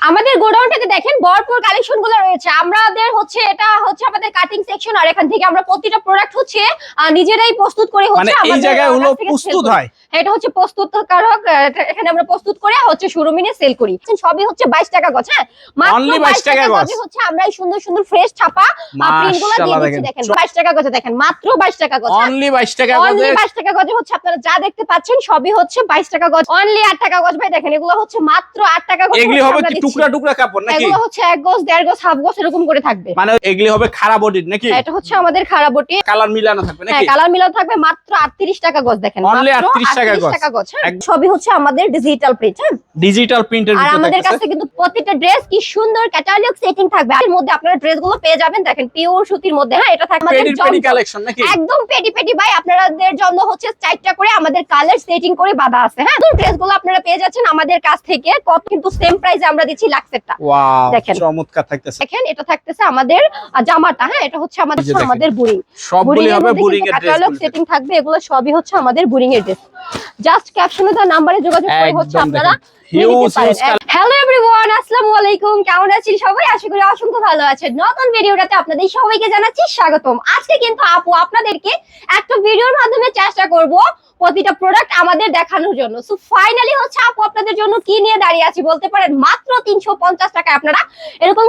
আমাদের গোডাউনটাতে দেখেন ভরপুর কালেকশনগুলো রয়েছে। আমাদের হচ্ছে এটা হচ্ছে আমাদের কাটিং সেকশন আর এখান থেকে আমরা প্রতিটা প্রোডাক্ট হচ্ছে নিজেরাই প্রস্তুত করে মানে হচ্ছে এই আমাদের জায়গায় হলো প্রস্তুত হয়? এটা হচ্ছে প্রস্তুতকারক আহ, এটা- এখানে আমরা প্রস্তুত করে হচ্ছে শোরুমে নিয়ে সেল করি। সবই হচ্ছে বাইশ টাকা গজ হ্যাঁ? Only 22 টাকা গজ। হচ্ছে আমরা এই সুন্দর সুন্দর ফ্রেশ ছাপা প্রিন্টগুলো দিয়ে দিচ্ছি দেখেন। দেখেন বাইশ টাকা গজে দেখেন মাত্র বাইশ টাকা গজ। অনলি বাইশ টাকা গজ অনলি গজে? বাইশ টাকা গজে হচ্ছে আপনারা যা দেখতে পাচ্ছেন সবই হচ্ছে বাইশ টাকা গজ। অনলি আট টাকা গজ ভাই দেখেন এগুলো হচ্ছে মাত্র আট টাকা গজ এগুলি হবে আমরা দিচ্ছি। টুকরা টুকরা কাপড় নাকি? এগুলো হচ্ছে এক গজ দেড় গজ হাফ গজ এরকম করে থাকবে। মানে এগুলি হবে খারাপ বডির নাকি? এটা হচ্ছে আমাদের খারাপ বটি কালার মিলানো থাকবে হ্যাঁ কালার মিলাও থাকবে মাত্র আটত্রিশ টাকা গজ দেখেন। Only 38 টাকা গজ। টাকা গজ হ্যাঁ। সবই হচ্ছে আমাদের ডিজিটাল প্রিন্ট হ্যাঁ? ডিজিটাল প্রিন্টের আর আমাদের কাছে কিন্তু প্রত্যেকটা ড্রেস কি সুন্দর ক্যাটালগ সেটিং থাকবে। এর মধ্যে আপনারা ড্রেসগুলো পেয়ে যাবেন দেখেন পিওর সুতির মধ্যে হ্যাঁ? এটা থাকবে আমাদের পেডি পেডি কালেকশন নাকি? একদম পেটি পেটি ভাই। আপনাদের জন্য হচ্ছে চারটা করে আমাদের কালার সেটিং করে বাঁধা আছে হ্যাঁ? ড্রেসগুলো আপনারা পেয়ে যাচ্ছেন আমাদের কাছ থেকে। কত কিন্তু সেম প্রাইসে আমরা দিচ্ছি লাক্সেরটা ওয়াও দেখেন। চমৎকার থাকতেছে। দেখেন এটা থাকতেছে আমাদের জামাটা হ্যাঁ? এটা হচ্ছে আমাদের আমাদের বুড়ি। সবগুলি হবে বুরিং এর ড্রেস সেটিং থাকবে এগুলো সবই হচ্ছে আমাদের বুরিং এর ড্রেস জাস্ট ক্যাপশনে তার নম্বরে যোগাযোগ করে হচ্ছে আপনারা হিউজ হিউজ হ্যালো আসসালামু আলাইকুম কেমন আছেন সবাই? আশা করি অসংখ্য ভালো আছেন। নতুন ভিডিওটাতে আপনাদের সবাইকে জানাচ্ছি স্বাগতম। আজকে কিন্তু আপু আপনাদেরকে একটা ভিডিওর মাধ্যমে চেষ্টা করব প্রতিটা প্রোডাক্ট আমাদের দেখানোর জন্য। সো ফাইনালি হচ্ছে আপু আপনাদের জন্য কি নিয়ে দাঁড়িয়ে আছি বলতে পারেন মাত্র তিনশো পঞ্চাশ টাকায় আপনারা এরকম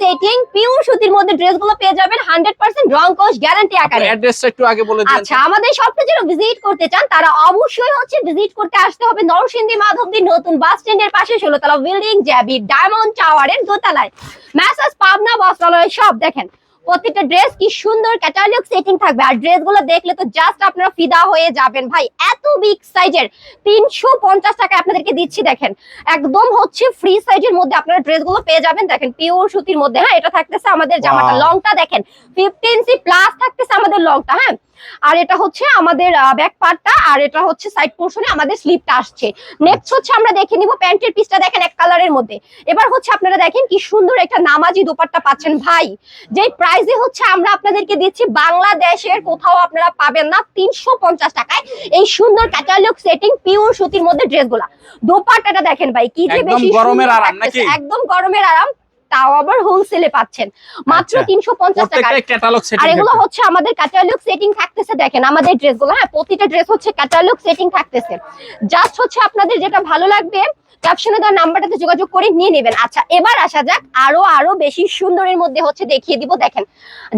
সেটিং পিওর সুতির মধ্যে ড্রেসগুলো পেয়ে যাবেন হান্ড্রেড পার্সেন্ট রং কোশ গ্যারান্টি আকারে। অ্যাড্রেসটা একটু আগে বলে দিন। আচ্ছা আমাদের যারা ভিজিট করতে চান তারা অবশ্যই হচ্ছে ভিজিট করতে আসতে হবে নরসিংদী মাধবদী নতুন বাস স্ট্যান্ডের পাশে ষোলোতলা বিল্ডিং জ্যাবি ডায়মন্ড টাওয়ারের দোতলায়। ম্যাসাজ পাবনা বস্ত্রালয় সব দেখেন। প্রত্যেকটা ড্রেস কি সুন্দর ক্যাটালগ সেটিং থাকবে। আর ড্রেসগুলো দেখলে তো জাস্ট আপনারা ফিদা হয়ে যাবেন। ভাই এত বিগ সাইজের তিনশো পঞ্চাশ টাকা আপনাদেরকে দিচ্ছি দেখেন। একদম হচ্ছে ফ্রি সাইজের মধ্যে আপনারা ড্রেসগুলো পেয়ে যাবেন। দেখেন পিওর সুতির মধ্যে হ্যাঁ এটা থাকতেছে আমাদের জামাটা। লংটা দেখেন ফিফটিন সি প্লাস থাকতেছে আমাদের লংটা হ্যাঁ। আর এটা হচ্ছে আমাদের ব্যাক পার্টটা আর এটা হচ্ছে সাইড পোর্শনে আমাদের স্লিপটা আসছে। নেক্সট হচ্ছে আমরা দেখে নিব প্যান্টের পিসটা দেখেন এক কালারের মধ্যে। এবার হচ্ছে আপনারা দেখেন কি সুন্দর একটা নামাজি দোপাট্টা পাচ্ছেন ভাই। যেই প্রাইসে হচ্ছে আমরা আপনাদেরকে দিচ্ছি বাংলাদেশের কোথাও আপনারা পাবেন না তিনশো পঞ্চাশ টাকায় এই সুন্দর ক্যাটালগ সেটিং পিওর সুতির মধ্যে ড্রেসগুলা দোপাট্টাটা দেখেন ভাই কি যে বেশি গরমের আরাম নাকি? একদম গরমের আরাম। তাও আবার হোলসেলে পাচ্ছেন। মাত্র আচ্ছা। তিনশো টাকা। আর এগুলো হচ্ছে আমাদের ক্যাটালগ সেটিং থাকতেছে দেখেন আমাদের ড্রেসগুলো হ্যাঁ প্রতিটা ড্রেস হচ্ছে ক্যাটালগ সেটিং থাকতেছে। জাস্ট হচ্ছে আপনাদের যেটা ভালো লাগবে ক্যাপশনে দেওয়ার নাম্বারটাতে যোগাযোগ করে নিয়ে নেবেন। আচ্ছা এবার আসা যাক আরও আরও বেশি সুন্দরের মধ্যে হচ্ছে দেখিয়ে দিব দেখেন।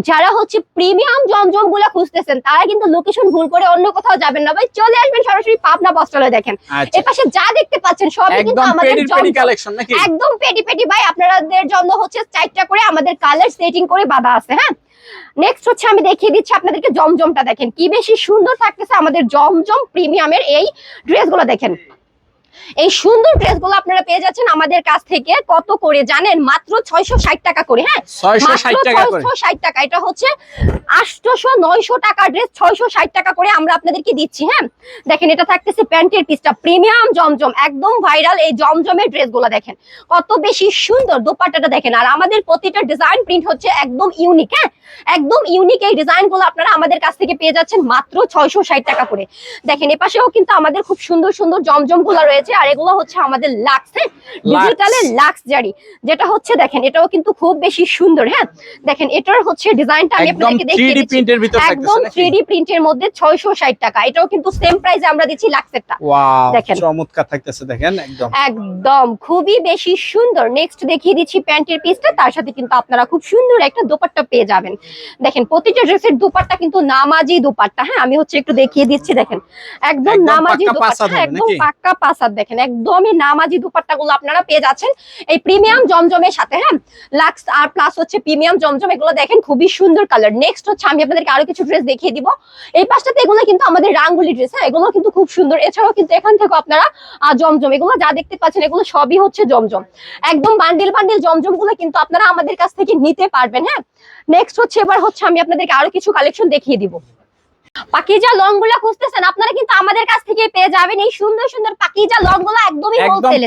যারা হচ্ছে প্রিমিয়াম জমজমগুলা খুঁজতেছেন তারা কিন্তু লোকেশন ভুল করে অন্য কোথাও যাবেন না। ভাই চলে আসবেন সরাসরি পাবনা বস্ত্রালয় দেখেন। আচ্ছা। এর পাশে যা দেখতে পাচ্ছেন সবই কিন্তু আমাদের একদম পেটি পেটি ভাই আপনাদের জন্য হচ্ছে চারটা করে আমাদের কালার সেটিং করে বাঁধা আছে হ্যাঁ? নেক্সট হচ্ছে আমি দেখিয়ে দিচ্ছি আপনাদেরকে জমজমটা দেখেন। কি বেশি সুন্দর থাকতেছে আমাদের জমজম প্রিমিয়ামের এই ড্রেসগুলো দেখেন। এই সুন্দর ড্রেসগুলো আপনারা পেয়ে যাচ্ছেন আমাদের কাছ থেকে। কত করে জানেন? মাত্র ছয়শো ষাট টাকা করে হ্যাঁ? 660 টাকা করে। এটা হচ্ছে আটশোশো নয়শো টাকা ড্রেস ছয়শো ষাট টাকা করে আমরা আপনাদেরকে দিচ্ছি হ্যাঁ? দেখেন এটা থাকতেছে প্যান্টের পিসটা। প্রিমিয়াম জমজম একদম ভাইরাল এই জমজমের ড্রেসগুলো দেখেন। কত বেশি সুন্দর দোপাট্টাটা দেখেন। আর আমাদের প্রতিটা ডিজাইন প্রিন্ট হচ্ছে একদম ইউনিক হ্যাঁ? একদম ইউনিক এই ডিজাইনগুলো আপনারা আমাদের কাছ থেকে পেয়ে যাচ্ছেন মাত্র ছয়শো ষাট টাকা করে। দেখেন এপাশেও কিন্তু আমাদের খুব সুন্দর সুন্দর জমজমগুলো রয়েছে আর এগুলো হচ্ছে আমাদের লাক্স ডিজিটালের লাক্স জারি যেটা হচ্ছে দেখেন এটাও কিন্তু খুব বেশি সুন্দর হ্যাঁ? দেখেন এটার হচ্ছে ডিজাইনটা আমি আপনাদেরকে দেখিয়ে দিচ্ছি। একদম প্রিন্টের মধ্যে ছয়শো ষাট টাকা এটাও কিন্তু সেম প্রাইসে আমরা দিচ্ছি লাক্সেরটা দেখেন। চমৎকার থাকতেছে দেখেন একদম। একদম খুবই বেশি সুন্দর। নেক্সট দেখিয়ে দিচ্ছি প্যান্টের পিসটা তার সাথে কিন্তু আপনারা খুব সুন্দর একটা দোপাট্টা পেয়ে যাবেন। দেখেন প্রতিটা ড্রেসের দোপাট্টা কিন্তু নামাজি দোপাট্টা হ্যাঁ? আমি হচ্ছে একটু দেখিয়ে দিচ্ছি দেখেন। একদম নামাজি দোপাট্টা একদম? পাক্কা পাসাদ দেখেন একদমই নামাজি দোপাট্টা গুলো আপনারা পেয়ে যাচ্ছেন এই প্রিমিয়াম জমজমের সাথে হ্যাঁ? লাক্স আর প্লাস হচ্ছে প্রিমিয়াম জমজম, এগুলো দেখেন খুবই সুন্দর কালার নেক্সট হচ্ছে আমি আপনাদেরকে আরও কিছু ড্রেস দেখিয়ে দিব। এই পাশটাতে এগুলো কিন্তু আমাদের রাঙ্গুলি ড্রেস হ্যাঁ? এগুলো কিন্তু খুব সুন্দর। এছাড়াও কিন্তু এখান থেকে আপনারা জমজম, এগুলো যা দেখতে পাচ্ছেন, এগুলো সবই হচ্ছে জমজম। একদম বান্ডিল বান্ডিল জমজমগুলো কিন্তু আপনারা আমাদের কাছ থেকে নিতে পারবেন হ্যাঁ? নেক্সট হচ্ছে, এবার হচ্ছে আমি আপনাদেরকে আরও কিছু কালেকশন দেখিয়ে দিব। পাকিজা লংগুলা খুঁজতেছেন আপনারা কিন্তু আমাদের কাছ থেকে পেয়ে যাবেন। এই সুন্দর সুন্দর পাকিজা লংগুলা একদমই একদম হোলসেলে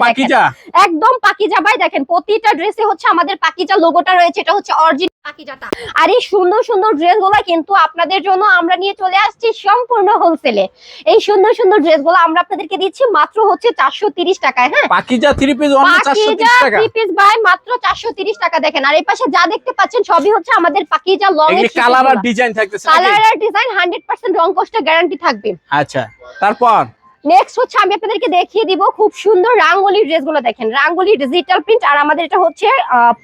একদম পাকিজা। ভাই দেখেন প্রতিটা ড্রেসে হচ্ছে আমাদের পাকিজা লোগোটা রয়েছে এটা হচ্ছে অরিজিনাল পাকিজাটা। আর এই সুন্দর সুন্দর ড্রেসগুলো কিন্তু আপনাদের জন্য আমরা নিয়ে চলে আসছি সম্পূর্ণ হোলসেলে এই সুন্দর সুন্দর ড্রেসগুলো আমরা আপনাদেরকে দিচ্ছি মাত্র হচ্ছে চারশো তিরিশ টাকায় হ্যাঁ? Pakiza three piece Pakiza three piece by মাত্র চারশো তিরিশ টাকা দেখেন। আর এই পাশে যা দেখতে পাচ্ছেন সবই হচ্ছে আমাদের পাকিজা লং কালার আর ডিজাইন থাকতেছে? কালার আর ডিজাইন হান্ড্রেড পার্সেন্ট রং কষ্টের গ্যারান্টি থাকবে। আচ্ছা তারপর? নেক্সট হচ্ছে আমি আপনাদেরকে দেখিয়ে দিব খুব সুন্দর রাঙ্গোলি ড্রেসগুলো দেখেন। রাঙ্গোলি ডিজিটাল প্রিন্ট আর আমাদের এটা হচ্ছে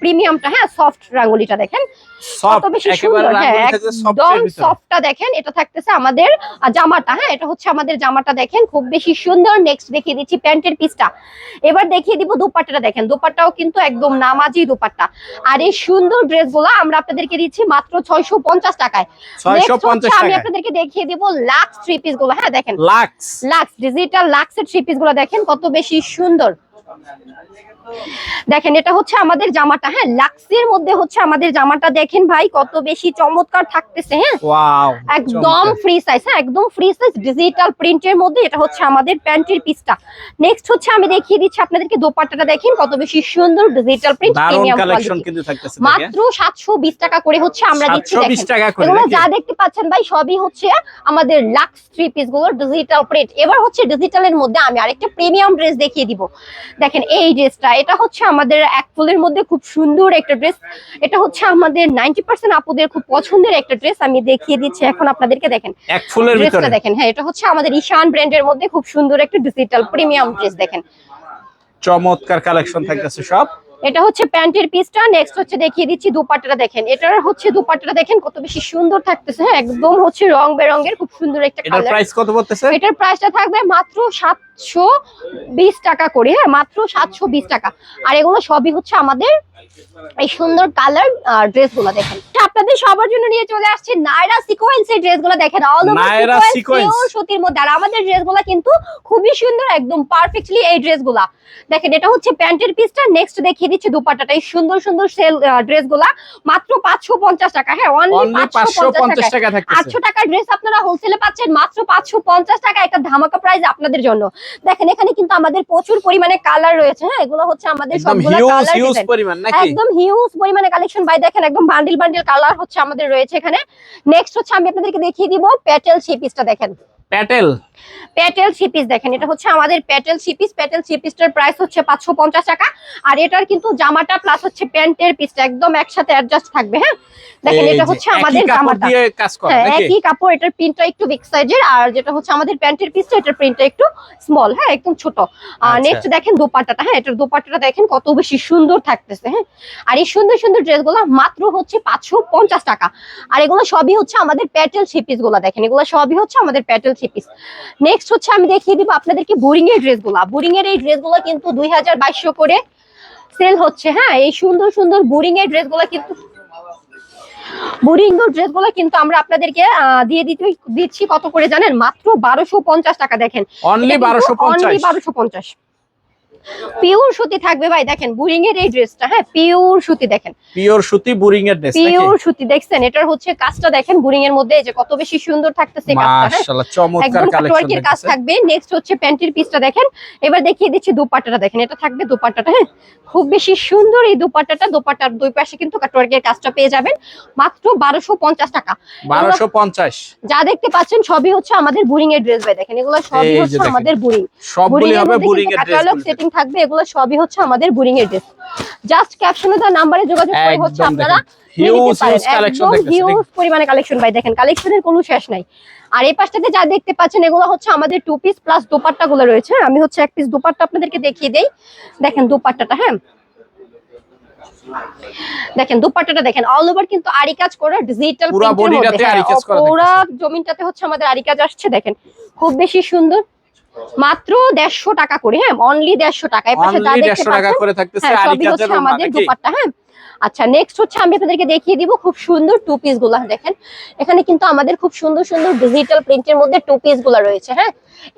প্রিমিয়ামটা হ্যাঁ সফট রাঙ্গোলিটা দেখেন। সব কত বেশি সুন্দর হ্যাঁ একদম সফটটা দেখেন এটা থাকতেছে আমাদের জামাটা হ্যাঁ এটা হচ্ছে আমাদের জামাটা দেখেন খুব বেশি সুন্দর। নেক্সট দেখিয়ে দিচ্ছি প্যান্টের পিসটা এবার দেখিয়ে দিব দুপাট্টাটা দেখেন দুপাট্টাও কিন্তু একদম নামাজি দুপাট্টা। আর এই সুন্দর ড্রেসগুলো আমরা আপনাদেরকে দিচ্ছি মাত্র ছয়শো পঞ্চাশ টাকায়। Next 650 হচ্ছে আমি আপনাদেরকে দেখিয়ে দিব লাক্স থ্রি পিসগুলো হ্যাঁ দেখেন। লাক্স লাক্স ডিজিটাল লাক্সের থ্রি পিসগুলো দেখেন কত বেশি সুন্দর। দেখেন এটা হচ্ছে আমাদের জামাটা হ্যাঁ? লাক্সের মধ্যে হচ্ছে আমাদের জামাটা। দেখেন ভাই কত বেশি চমৎকার থাকতেছে হ্যাঁ? একদম ফ্রি সাইজ হ্যাঁ? একদম ফ্রি সাইজ ডিজিটাল প্রিন্টের মধ্যে এটা হচ্ছে আমাদের প্যান্টের পিসটা নেক্সট হচ্ছে আমি দেখিয়ে দিচ্ছি আপনাদেরকে দোপাট্টাটা। দেখেন কত বেশি সুন্দর ডিজিটাল প্রিন্ট প্রিমিয়াম কালেকশন কিন্তু থাকতেছে মাত্র সাতশো বিশ টাকা করে হচ্ছে আমরা দিচ্ছি 720 দেখেন টাকা করে এগুলো যা দেখতে পাচ্ছেন ভাই সবই হচ্ছে আমাদের লাক্স থ্রি পিসগুলোর ডিজিটাল প্রিন্ট এবার হচ্ছে ডিজিটালের মধ্যে আমি আরেকটা প্রিমিয়াম ড্রেস দেখিয়ে দিব। দেখেন এই ড্রেসটা এটা হচ্ছে আমাদের এক ফুলের মধ্যে খুব সুন্দর একটা ড্রেস এটা হচ্ছে আমাদের নাইনটি পার্সেন্ট আপুদের খুব পছন্দের একটা ড্রেস আমি দেখিয়ে দিচ্ছি এখন আপনাদেরকে দেখেন। এক ফুলের ড্রেসটা দেখেন হ্যাঁ এটা হচ্ছে আমাদের ঈশান ব্র্যান্ডের মধ্যে খুব সুন্দর একটা ডিজিটাল প্রিমিয়াম ড্রেস দেখেন। চমৎকার কালেকশন থাকতেছে সব। এটা হচ্ছে প্যান্টের পিসটা নেক্সট হচ্ছে দেখিয়ে দিচ্ছি দুপাট্টাটা দেখেন। এটার হচ্ছে দুপাট্টাটা দেখেন কত বেশি সুন্দর থাকতেছে হ্যাঁ একদম হচ্ছে রং বেরঙের খুব সুন্দর একটা কালার প্রাইস কত পড়তেছে? এটার প্রাইসটা থাকবে মাত্র সাতশো বিশ টাকা করে হ্যাঁ মাত্র সাতশো বিশ টাকা। আর এগুলো সবই হচ্ছে আমাদের এই সুন্দর কালার ড্রেসগুলো দেখেন। আপনাদের সবার জন্য নিয়ে চলে আসছে নায়রা সিকোয়েন্স এর ড্রেসগুলো দেখেন অল নায়রা sequence। সুতির মধ্যে। আর আমাদের ড্রেসগুলা কিন্তু খুবই সুন্দর একদম পারফেক্টলি এই ড্রেসগুলা দেখেন এটা হচ্ছে প্যান্টের পিসটা নেক্সট দেখিয়ে দিচ্ছি দুপাট্টাটা এই সুন্দর সুন্দর সেল ড্রেসগুলা মাত্র পাঁচশো পঞ্চাশ টাকা। হ্যাঁ অনলি পাঁচশো পঞ্চাশ টাকা আটশো টাকার ড্রেস আপনারা হোলসেলে পাচ্ছেন মাত্র পাঁচশো পঞ্চাশ টাকা। একটা ধামাকা প্রাইস আপনাদের জন্য। দেখেন এখানে কিন্তু আমাদের প্রচুর পরিমাণে কালার রয়েছে হ্যাঁ? এগুলো হচ্ছে আমাদের একদম সবগুলো হিউজ কালার একদম হিউজ পরিমাণে কালেকশন বাই দেখেন একদম বান্ডিল বান্ডিল কালার হচ্ছে আমাদের রয়েছে এখানে। নেক্সট হচ্ছে আমি আপনাদেরকে দেখিয়ে দিব প্যাটেল সিপিসটা দেখেন। প্যাটেল? প্যাটেল সিপিস দেখেন এটা হচ্ছে আমাদের প্যাটেল সিপিস প্যাটেল সিপিসটার প্রাইস হচ্ছে পাঁচশো পঞ্চাশ টাকা। আর এটার কিন্তু জামাটা প্লাস হচ্ছে প্যান্টের পিসটা একদম একসাথে অ্যাডজাস্ট থাকবে হ্যাঁ? দেখেন এটা হচ্ছে আমাদের জামাটা। হ্যাঁ একই কাপড় এটার প্রিন্টটা একটু বিগ সাইজের আর যেটা হচ্ছে আমাদের প্যান্টের পিসটা এটার প্রিন্টটা একটু স্মল হ্যাঁ একদম ছোট। আর আচ্ছা। নেক্সট দেখেন দোপাট্টাটা হ্যাঁ এটার দোপাট্টাটা দেখেন কত বেশি সুন্দর থাকতেছে হ্যাঁ? আর এই সুন্দর সুন্দর ড্রেসগুলো মাত্র হচ্ছে পাঁচশো পঞ্চাশ টাকা। আর এগুলো সবই হচ্ছে আমাদের প্যাটেল থ্রিপিসগুলো দেখেন এগুলো সবই হচ্ছে আমাদের প্যাটেল থ্রিপিস নেক্সট হচ্ছে আমি দেখিয়ে দিব আপনাদেরকে বোরিং এর ড্রেসগুলো বোরিং এর এই ড্রেসগুলো কিন্তু দুই হাজার বাইশশো করে সেল হচ্ছে হ্যাঁ? এই সুন্দর সুন্দর বোরিং এর ড্রেসগুলো কিন্তু বোরিং ড্রেসগুলো কিন্তু আমরা আপনাদেরকে দিয়ে দিতে দিচ্ছি কত করে জানেন? মাত্র বারোশো পঞ্চাশ টাকা দেখেন। অনলি বারোশো পঞ্চাশ। পিওর সুতি থাকবে ভাই দেখেন বুরিং এর এই ড্রেসটা হ্যাঁ পিওর সুতি দেখেন। পিওর সুতি বোরিং এর ড্রেস পিওর সুতি দেখছেন? এটার হচ্ছে কাজটা দেখেন বুরিং এর মধ্যে এই যে কত বেশি সুন্দর থাকতেছে কাজটা হ্যাঁ? মাশাআল্লাহ চমৎকার কালেকশন কাজ থাকবে। নেক্সট হচ্ছে প্যান্টের পিসটা দেখেন। এবার দেখিয়ে দিচ্ছি দুপাট্টাটা দেখেন এটা থাকবে দুপাট্টাটা হ্যাঁ? খুব বেশি সুন্দর এই দুপাট্টাটা দুপাট্টার দুই পাশে কিন্তু কাটওয়ার্কের কাজটা পেয়ে যাবেন। মাত্র বারোশো পঞ্চাশ টাকা। বারোশো পঞ্চাশ। যা দেখতে পাচ্ছেন সবই হচ্ছে আমাদের বুরিং এর ড্রেস ভাই। দেখেন এগুলো সবই হচ্ছে আমাদের বুরিং। সবগুলি হবে বোরিং এর ড্রেস সেটিং থাকবে এগুলো সবই হচ্ছে আমাদের বুরিং এর ড্রেস জাস্ট ক্যাপশনে তার নাম্বারে যোগাযোগ করে হচ্ছে আপনারা হিউজ পরিমাণে কালেকশন ভাই দেখেন কালেকশনের কোনো শেষ নাই। আর এই পাশটাতে যা দেখতে পাচ্ছেন এগুলো হচ্ছে আমাদের টু পিস প্লাস দোপাট্টা গুলো রয়েছে আমি হচ্ছে এক পিস দোপাট্টা আপনাদেরকে দেখিয়ে দেই। দেখেন দোপাট্টাটা হ্যাঁ। দেখেন দুপাট্টাটা দেখেন অল ওভার কিন্তু আরি কাজ করা ডিজিটাল পুরা বডিটাতে আরি কাজ করা পুরা জমিনটাতে হচ্ছে আমাদের আরি কাজ আসছে দেখেন। খুব বেশি সুন্দর। মাত্র দেড়শো টাকা করে হ্যাঁ অনলি দেড়শো টাকা। এই পাশে যা দেখতে পাচ্ছেন হ্যাঁ সবই হচ্ছে আমাদের দুপাট্টা হ্যাঁ। আচ্ছা নেক্সট হচ্ছে আমি আপনাদেরকে দেখিয়ে দিব খুব সুন্দর টু পিসগুলা দেখেন। এখানে কিন্তু আমাদের খুব সুন্দর সুন্দর ডিজিটাল প্রিন্টের মধ্যে টু পিসগুলা রয়েছে হ্যাঁ।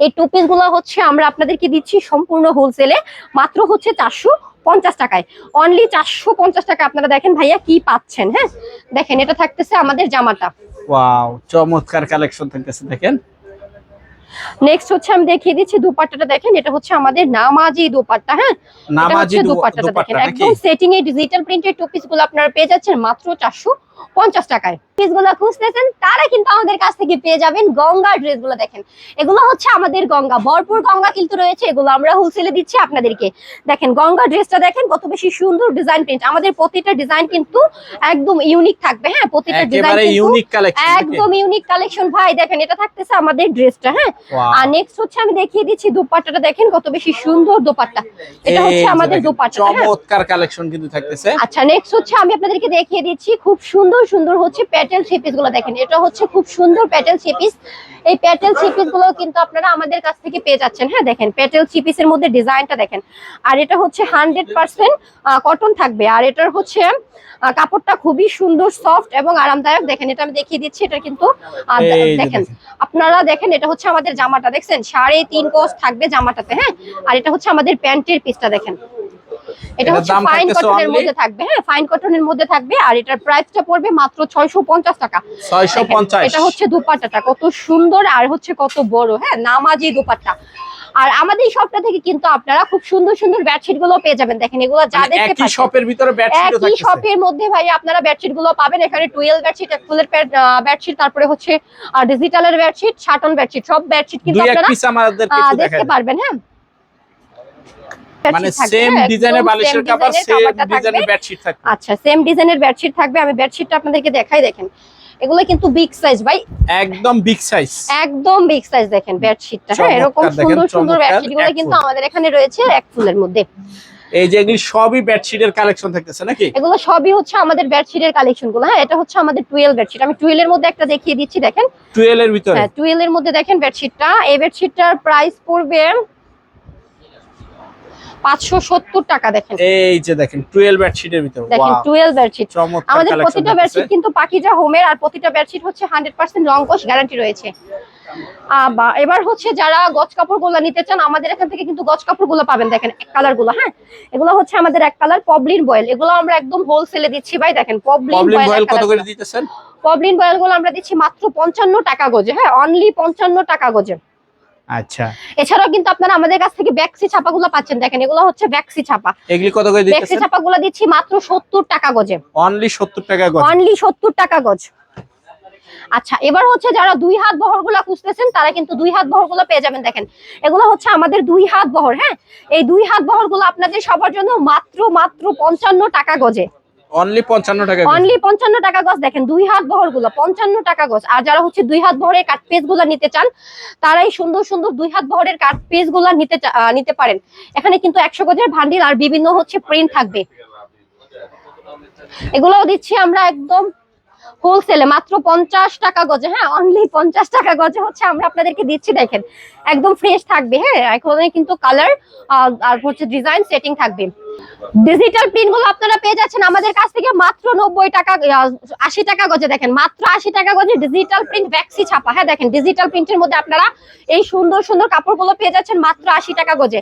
এই টু পিসগুলা হচ্ছে আমরা আপনাদেরকে দিচ্ছি সম্পূর্ণ হোলসেলে মাত্র হচ্ছে চারশো পঞ্চাশ টাকায়। অনলি চারশো পঞ্চাশ টাকা আপনারা দেখেন ভাইয়া কি পাচ্ছেন হ্যাঁ। দেখেন এটা থাকতেছে আমাদের জামাটা। ওয়াও চমৎকার কালেকশন থাকতেছে দেখেন। নেক্সট হচ্ছে আমি দেখিয়ে দিচ্ছি দুপাট্টাটা দেখেন এটা হচ্ছে আমাদের নামাজি দুপাট্টা হ্যাঁ? নামাজি হচ্ছে দুপাট্টাটা দুপাট্টা দেখেন। একদম সেটিং এ ডিজিটাল প্রিন্টের টু পিসগুলো আপনারা পেয়ে যাচ্ছেন মাত্র চারশো পঞ্চাশ টাকায়। পিসগুলো খুঁজতেছেন তারা কিন্তু আমাদের কাছ থেকে পেয়ে যাবেন গঙ্গা ড্রেসগুলো দেখেন। এগুলো হচ্ছে আমাদের গঙ্গা ভরপুর গঙ্গা কিন্তু রয়েছে এগুলো আমরা হোলসেলে দিচ্ছি আপনাদেরকে। দেখেন গঙ্গা ড্রেসটা দেখেন কত বেশি সুন্দর ডিজাইন প্রিন্ট আমাদের প্রতিটা ডিজাইন কিন্তু একদম ইউনিক থাকবে হ্যাঁ? প্রতিটা ডিজাইন ইউনিক কালেকশন একদম ইউনিক কালেকশন ভাই দেখেন এটা থাকতেছে আমাদের ড্রেসটা হ্যাঁ? আর নেক্সট হচ্ছে আমি দেখিয়ে দিচ্ছি দোপাট্টাটা দেখেন কত বেশি সুন্দর দোপাট্টা। এটা হচ্ছে আমাদের দোপাট্টা হ্যাঁ? চমৎকার কালেকশন কিন্তু থাকতেছে। আচ্ছা নেক্সট হচ্ছে আমি আপনাদেরকে দেখিয়ে দিচ্ছি খুব সুন্দর সুন্দর সুন্দর হচ্ছে প্যাটেল থ্রি গুলো দেখেন। এটা হচ্ছে খুব সুন্দর প্যাটেল থ্রি এই প্যাটেল থ্রি গুলো কিন্তু আপনারা আমাদের কাছ থেকে পেয়ে যাচ্ছেন। হ্যাঁ দেখেন প্যাটেল থ্রি এর মধ্যে ডিজাইনটা দেখেন। আর এটা হচ্ছে হান্ড্রেড পার্সেন্ট কটন থাকবে। আর এটার হচ্ছে কাপড়টা খুবই সুন্দর সফট এবং আরামদায়ক। দেখেন এটা আমি দেখিয়ে দিচ্ছি এটা কিন্তু দেখেন দেখেন। আপনারা দেখেন এটা হচ্ছে আমাদের জামাটা দেখছেন? সাড়ে তিন কোস থাকবে জামাটাতে হ্যাঁ? আর এটা হচ্ছে আমাদের প্যান্টের পিসটা দেখেন। এটা হচ্ছে ফাইন কটনের মধ্যে থাকবে। হ্যাঁ ফাইন কটনের মধ্যে থাকবে আর এটার প্রাইসটা পড়বে মাত্র ছয়শো পঞ্চাশ টাকা। ছয়শো দেখেন, পঞ্চাশ। এটা হচ্ছে দুপাট্টাটা কত সুন্দর আর হচ্ছে কত বড়। হ্যাঁ নামাজি দুপাট্টা। আর আমাদের এই শপটা থেকে কিন্তু আপনারা খুব সুন্দর সুন্দর বেডশিটগুলো পেয়ে যাবেন। দেখেন এগুলো যা মানে দেখতে একই শপের ভিতরে বেডশিটও একই শপের মধ্যে ভাই আপনারা বেডশিটগুলো পাবেন। এখানে টুয়েলভ বেডশিট এক ফুলের বেডশিট তারপরে হচ্ছে ডিজিটালের বেডশিট শাটন বেডশিট সব বেডশিট কিন্তু আপনারা দেখতে পারবেন হ্যাঁ। মানে সেম হ্যাঁ, ডিজাইনের বালিশের same সেম ডিজাইনের বেডশিট থাকবে। আচ্ছা সেম ডিজাইনের বেডশিট থাকবে আমি বেডশিটটা আপনাদেরকে দেখাই দেখেন। এগুলো কিন্তু বিগ সাইজ ভাই। একদম বিগ সাইজ একদম বিগ সাইজ দেখেন বেডশিটটা হ্যাঁ এরকম সুন্দর সুন্দর বেডশিটগুলো কিন্তু আমাদের এখানে রয়েছে এক ফুলের মধ্যে। এই যে এগুলি সবই বেডশিটের কালেকশন থাকতেছে নাকি? এগুলো সবই হচ্ছে আমাদের বেডশিটের কালেকশনগুলো। হ্যাঁ এটা হচ্ছে আমাদের টুয়েলভ বেডশিট আমি টুয়েলভ এর মধ্যে একটা দেখিয়ে দিচ্ছি দেখেন। টুয়েল এর ভিতরে? হ্যাঁ এর মধ্যে দেখেন বেডশিটটা এই বেডশিটটার প্রাইস পড়বে পাঁচশো সত্তর টাকা দেখেন। এই যে দেখেন টুয়েল বেডশিটের ভিতরে। দেখেন ওয়াও টুয়েলভ বেডশিট আমাদের প্রতিটা বেডশিট কিন্তু পাকিজা হোমের আর প্রতিটা বেডশিট হচ্ছে হান্ড্রেড পার্সেন্ট রং কোশ গ্যারান্টি রয়েছে। এবার হচ্ছে যারা গজ কাপড়গুলো নিতে চান আমাদের এখান থেকে কিন্তু গজ কাপড়গুলো পাবেন। দেখেন এক কালারগুলো হ্যাঁ? এগুলো হচ্ছে আমাদের এক কালার পবলিন বয়েল এগুলো আমরা একদম হোলসেলে দিচ্ছি ভাই দেখেন পবলিন বয়েল কত করে দিতেছেন? পবলিন বয়েলগুলো আমরা দিচ্ছি মাত্র পঞ্চান্ন টাকা গজে হ্যাঁ? অনলি পঞ্চান্ন টাকা গজে। আচ্ছা। এছাড়াও কিন্তু আপনারা আমাদের কাছ থেকে ব্যাক্সি ছাপা গুলো পাচ্ছেন। দেখেন এগুলো হচ্ছে ব্যাক্সি ছাপা। এগুলি কত করে ব্যাক্সি দিতেছেন? ছাপা গুলো দিচ্ছি মাত্র সত্তর টাকা গজে। অনলি 70 টাকা গজ। অনলি সত্তর টাকা গজ। আচ্ছা এবার হচ্ছে যারা দুই হাত বহরগুলা খুঁজতেছেন তারা কিন্তু দুই হাত বহরগুলো পেয়ে যাবেন। দেখেন এগুলো হচ্ছে আমাদের দুই হাত বহর হ্যাঁ? এই দুই হাত বহরগুলো আপনাদের সবার জন্য মাত্র মাত্র পঞ্চান্ন টাকা গজে। অনলি 55 টাকা অনলি পঞ্চান্ন টাকা গজ, দেখেন, দুই হাত বহরগুলো, পঞ্চান্ন টাকা গজ। আর যারা হচ্ছে দুই হাত বহরের কাট পেজগুলো নিতে চান, তারাই সুন্দর সুন্দর দুই হাত বহরের কাট পেজগুলো নিতে নিতে পারেন। এখানে কিন্তু একশো গজের ভান্ডিল আর বিভিন্ন হচ্ছে প্রিন্ট থাকবে। এগুলোও দিচ্ছি আমরা একদম হোলসেলে মাত্র পঞ্চাশ টাকা গজে হ্যাঁ অনলি পঞ্চাশ টাকা গজে হচ্ছে, আমরা আপনাদেরকে দিচ্ছি, দেখেন, একদম ফ্রেশ থাকবে হ্যাঁ এখানে কিন্তু কালার আর হচ্ছে ডিজাইন সেটিং থাকবে। ডিজিটাল প্রিন্টগুলো আপনারা পেয়ে যাচ্ছেন আমাদের কাছ থেকে মাত্র নব্বই টাকা আশি টাকা গজে, দেখেন, মাত্র আশি টাকা গজে ডিজিটাল প্রিন্ট ভ্যাক্সি ছাপা হ্যাঁ দেখেন ডিজিটাল প্রিন্টের মধ্যে আপনারা এই সুন্দর সুন্দর কাপড়গুলো পেয়ে যাচ্ছেন মাত্র আশি টাকা গজে।